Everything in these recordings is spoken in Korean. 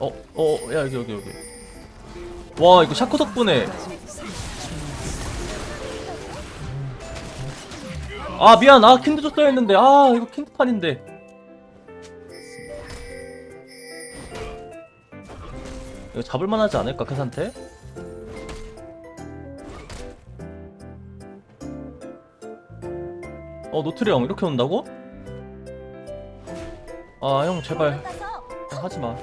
어, 어, 야, 여기, 여기, 여기. 와, 이거 샤코 덕분에. 아, 미안. 아, 킨드 줬어야 했는데. 아, 이거 킨드판인데. 이거 잡을만 하지 않을까, 그 상태? 어, 노트리 형, 이렇게 온다고? 아, 형, 제발. 형, 하지 마.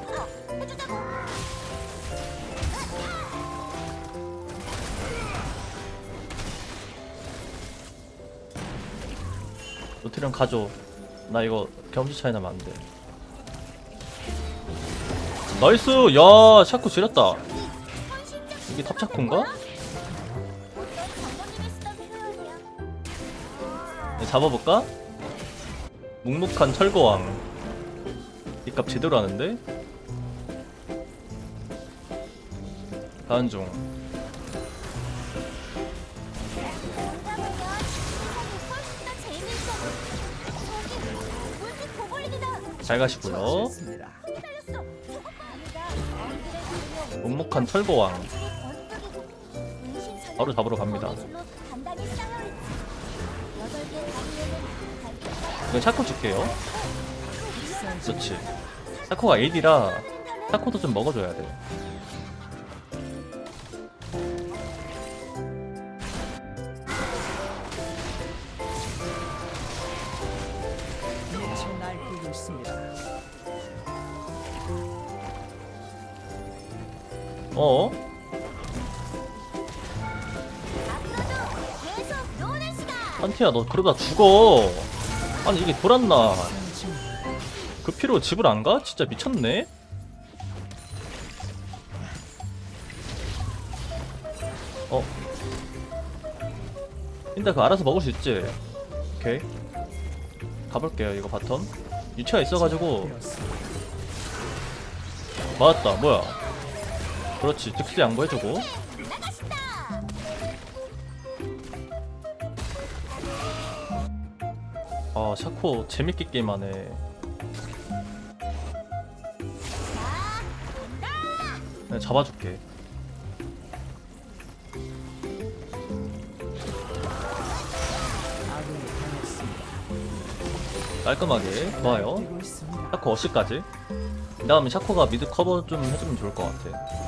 형 가져. 나 이거 경험치 차이 나면 안 돼. 나이스! 야, 샤코 지렸다. 이게 탑샤코인가? 네, 잡아볼까? 묵묵한 철거왕. 이 값 제대로 하는데? 가은 중. 잘 가시고요. 묵묵한 철거왕. 바로 잡으러 갑니다. 이건 샤코 줄게요. 그렇지. 샤코가 AD라 샤코도 좀 먹어줘야 돼. 어? 한티야 너 그러다 죽어. 아니 이게 돌았나? 그 피로 집을 안 가? 진짜 미쳤네. 어? 근데 그 알아서 먹을 수 있지. 오케이. 가볼게요 이거 바텀. 유치가 있어가지고 맞았다 뭐야? 그렇지 득실 양보해주고. 아 샤코 재밌게 게임하네. 내가 잡아줄게. 깔끔하게 좋아요. 샤코 어시까지. 그 다음에 샤코가 미드 커버 좀 해주면 좋을 것 같아.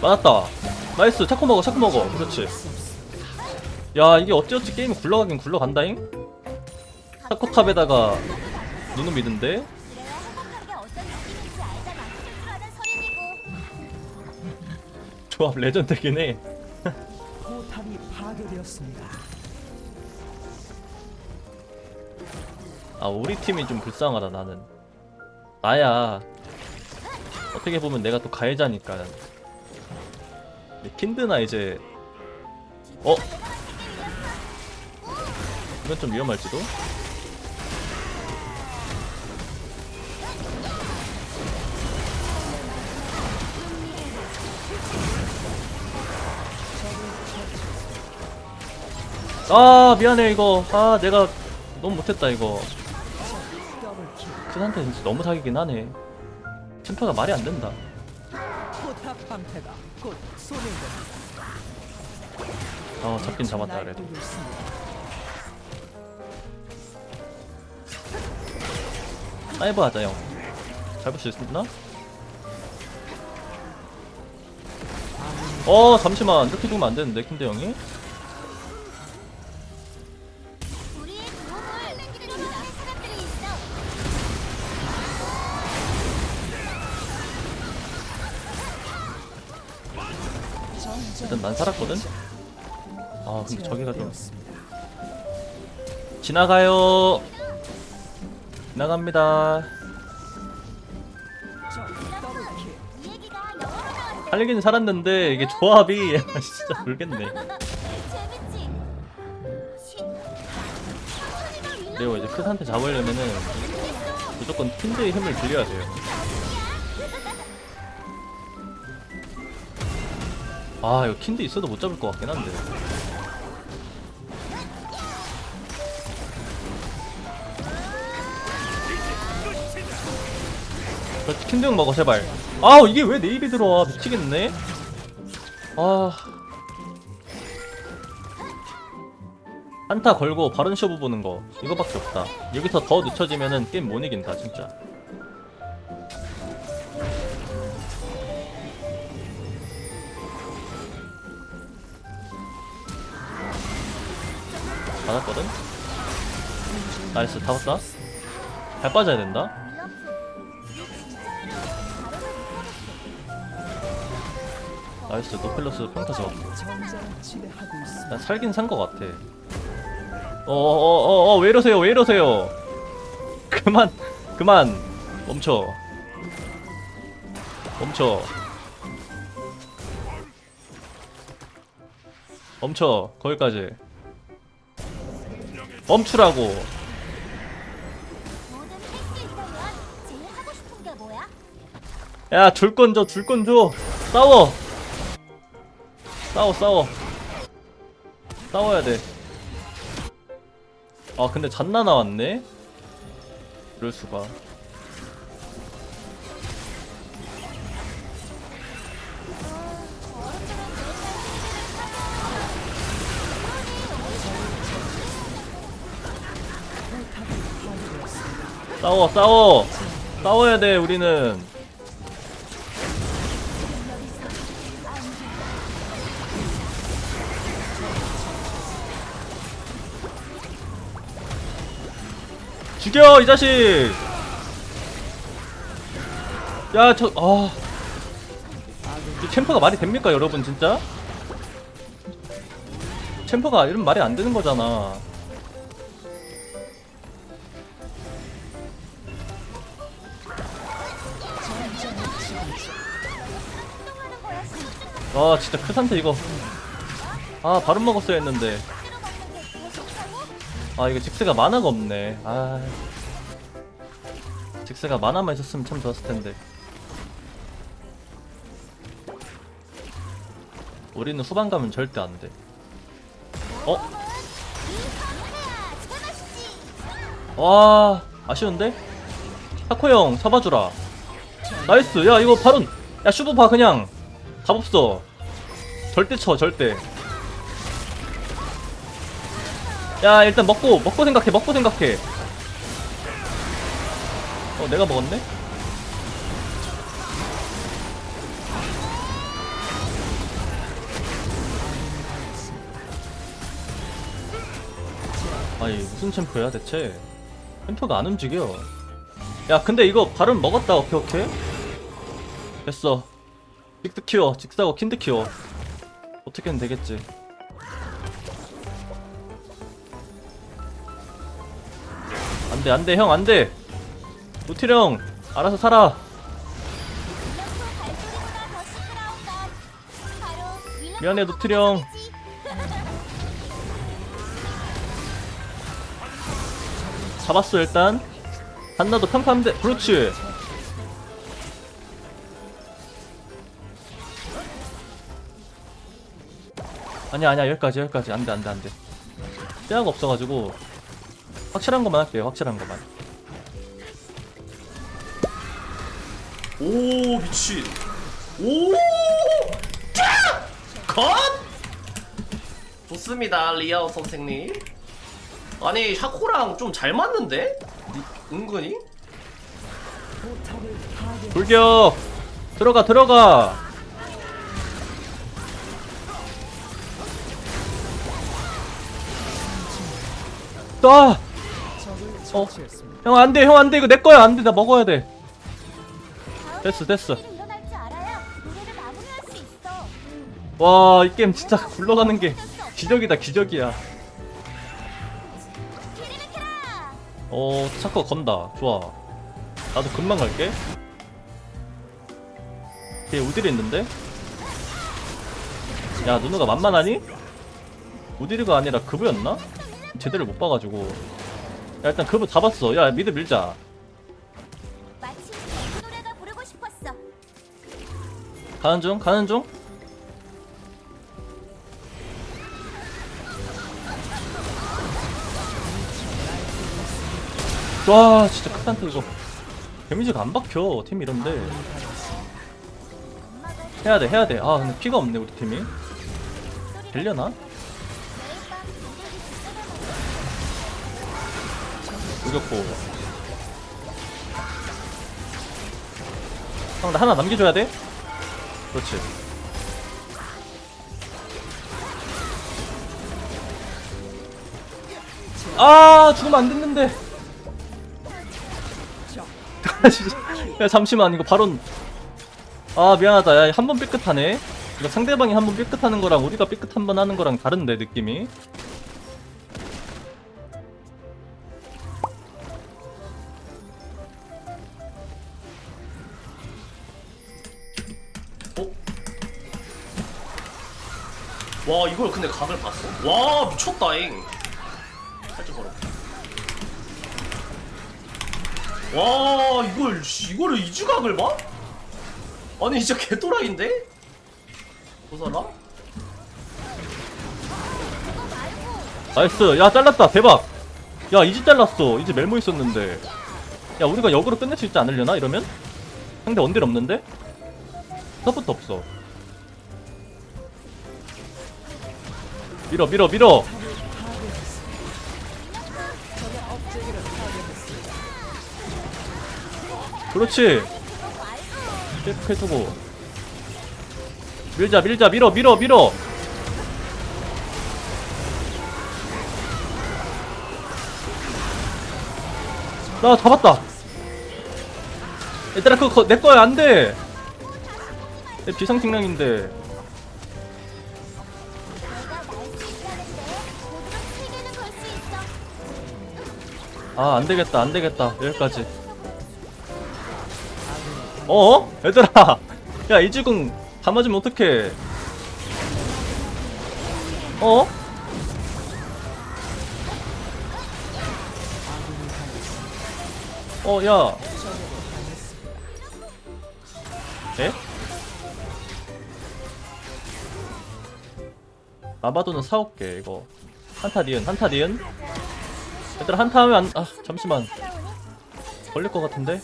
맞았다. 나이스. 샤코 먹어, 샤코 먹어. 그렇지. 야, 이게 어찌어찌 게임이 굴러가긴 굴러간다잉? 샤코 탑에다가 누누 미드인데? 조합 레전드긴 해. 포탑이 파괴되었습니다. 아 우리 팀이 좀 불쌍하다 나는 나야 어떻게 보면 내가 또 가해자니까 킨드나 이제 어? 이건 좀 위험할지도? 아 미안해 이거 아 내가 너무 못했다 이거 상태 진짜 너무 사기긴 하네. 챔프가 말이 안 된다. 방패가 곧 소멸됩니다. 어, 잡긴 잡았다 그래도. 사이버 하자 형. 잡을 수 있나? 어 잠시만 이렇게 죽으면 안 되는데 킨드 형이? 일단 난 살았거든. 아 근데 저기가 좀. 지나가요. 지나갑니다. 살긴 살았는데 이게 조합이 진짜 더 그리고 이제 큰 상태 잡으려면은 무조건 킨드의 힘을 빌려야 돼요. 아 이거 킨드 있어도 못 잡을 것 같긴 한데. 킨드 형 먹어 제발. 아 이게 왜 내 입에 들어와? 미치겠네. 아. 한타 걸고 바른 쇼부 보는 거 이거밖에 없다. 여기서 더 늦춰지면은 게임 못 이긴다 진짜 받았거든? 나이스 잡았다? 잘 빠져야 된다? 나이스 노펠러스 평타 잡았고 살긴 산 것 같아. 어어어어 왜 이러세요 왜 이러세요? 그만 그만. 멈춰. 멈춰. 멈춰 거기까지 멈추라고? 야? 줄 건 줘 줄 건 줘. 싸워. 싸워 싸워. 싸워야 돼아 근데 잔나 나왔네? 이럴 수가 싸워 싸워. 싸워야 돼 우리는. 죽여 이 자식! 야저 아. 이 챔퍼가 말이 됩니까 여러분 진짜? 챔퍼가 이러면 말이 안 되는 거잖아 아 진짜 크산테 이거. 아 바로 먹었어야 했는데? 아 이거 직스가 만화가 없네. 아. 직스가 만화만 있었으면 참 좋았을 텐데. 우리는 후반 가면 절대 안돼. 어? 와 아쉬운데? 타코 형 잡아주라. 나이스. 야 이거 바로 야봐 그냥. 답 없어 절대 쳐 절대. 야 일단 먹고 먹고 생각해 먹고 생각해. 어 내가 먹었네? 아니 무슨 챔프야 대체? 챔프가 안 움직여. 야 근데 이거 발음 먹었다 오케이 오케이? 됐어. 직스 키워 직스하고 킨드 키워 어떻게든 되겠지. 안돼 안돼 형 안돼! 노틸 형 알아서 살아! 미안해 형. 잡았어 일단. 한나도 돼 그렇지 아니야 아니야 여기까지 여기까지. 안돼 안돼 안돼. 떼아가 없어가지고 확실한 것만 할게요 확실한 것만. 오 미친. 오! 짜! 컷! 좋습니다 리아오 선생님. 아니 샤코랑 좀 잘 맞는데? 니- 은근히. 돌격! 들어가 들어가 아! 적을 어. 형 안돼 형 안돼 이거 내 거야 안돼 나 먹어야 돼 됐어, 됐어. 와 이 게임 진짜 굴러가는 게 기적이다 기적이야 어 차커 건다 좋아 나도 금방 갈게 걔 우딜이 있는데 야 누누가 만만하니? 우딜이가 아니라 그부였나? 제대로 못 봐가지고 야 일단 그거 다 봤어 야 미드 밀자 가는 중 가는 중 와, 진짜 크탄트 이거. 데미지가 안 박혀, 팀 이런데. 해야돼, 해야돼. 아, 근데 피가 없네, 우리 팀이. 빌려나? 이겼고 형, 나 하나 남겨줘야 돼? 그렇지. 아, 죽으면 안 됐는데. 야, 잠시만, 이거 바로. 아, 미안하다. 야, 한 번 삐끗하네. 이거 상대방이 한 번 삐끗하는 거랑 우리가 삐끗 한 번 하는 거랑 다른데, 느낌이. 와 이걸 근데 각을 봤어? 와 미쳤다잉 살짝 걸어 와 이걸 씨, 이거를 이주각을 봐? 아니 진짜 개또라이인데? 보사라? 나이스. 야, 잘랐다. 대박. 야, 이제 잘랐어. 이제 멜모 있었는데. 야, 우리가 역으로 끝낼 수 있지 않으려나? 이러면? 상대 원딜 없는데? 서부터 없어. 밀어, 밀어, 밀어. 그렇지. 계속 해주고. 밀자, 밀자, 밀어, 밀어, 밀어. 나 잡았다. 얘들아 그거 내 거야 안 돼. 내 비상식량인데. 아 안 되겠다 안 되겠다 여기까지. 어? 얘들아. 야 이지궁 다 맞으면 어떡해. 어? 어, 야. 에? 마바도는 사올게, 이거. 한타 니은, 한타 니은. 얘들아, 한타 하면 안, 아, 잠시만. 걸릴 것 같은데?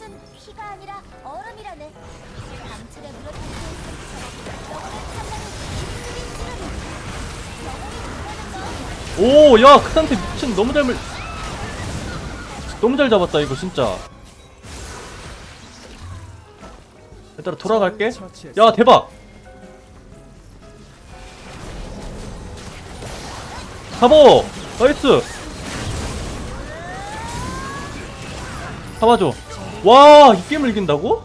오, 야, 크한테 미친, 너무 잘 물. 너무 잘 잡았다, 이거, 진짜. 얘들아, 돌아갈게. 야, 대박! 잡어! 나이스! 잡아줘. 와, 이 게임을 이긴다고?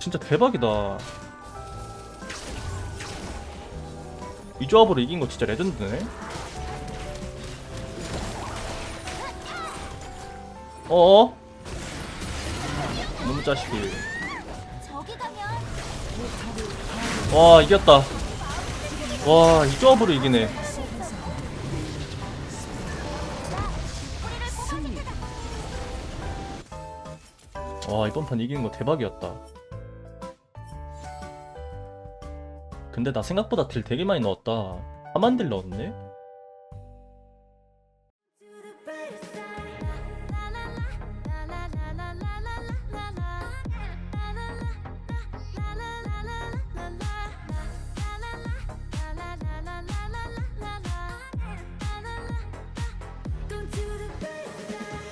진짜 대박이다. 이 조합으로 이긴 거 진짜 레전드네. 어어? 너무 짜식이. 저기 가면 와, 이겼다. 와, 이 조합으로 이기네. 와, 이번 판 이기는 거 대박이었다. 근데 나 생각보다 딜 되게 많이 넣었다. 4만 딜 넣었네?